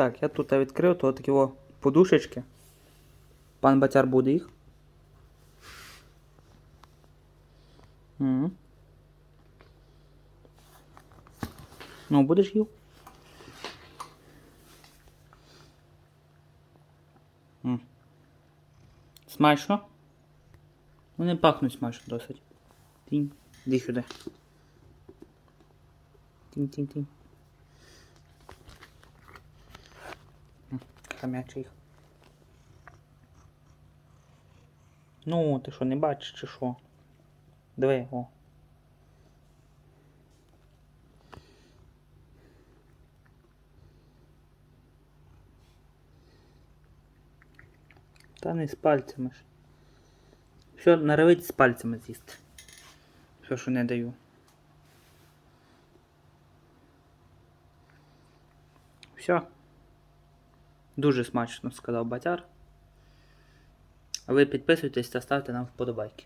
Так, я тут відкрив, то такі о подушечки. Пан Батяр буде їх. Угу. Ну, будеш їв? М. Смачно? Вони пахнуть смачно досить. Тінь. Іди сюди. Тінь-тінь-тінь. Їх. Ну, ти що, не бачиш чи що? Диви, о. Та не з пальцями ж. Все, наравить з пальцями з'їсти. Все, що не даю. Все. Дуже смачно сказав батяр. Ви підписуйтесь та ставте нам вподобайки.